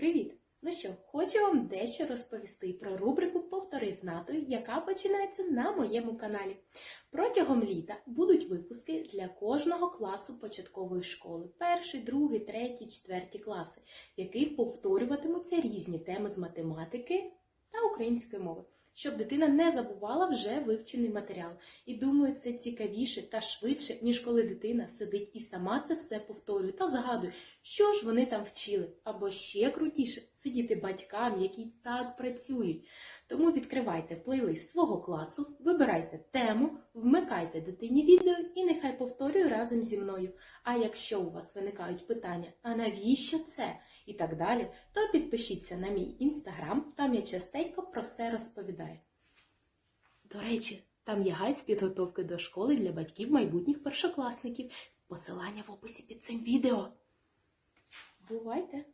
Привіт! Ну що, хочу вам дещо розповісти про рубрику Повтори з натою, яка починається на моєму каналі. Протягом літа будуть випуски для кожного класу початкової школи: перший, другий, третій, четвертій класи, в яких повторюватимуться різні теми з математики та української мови. Щоб дитина не забувала вже вивчений матеріал. І думаю, це цікавіше та швидше, ніж коли дитина сидить і сама це все повторює та згадує, що ж вони там вчили, або ще крутіше сидіти батькам, які так працюють. Тому відкривайте плейлист свого класу, вибирайте тему, вмикайте дитині відео і нехай повторює разом зі мною. А якщо у вас виникають питання, а навіщо це? І так далі, то підпишіться на мій інстаграм, там я частенько про все розповідаю. До речі, там є гайд з підготовки до школи для батьків майбутніх першокласників. Посилання в описі під цим відео. Бувайте!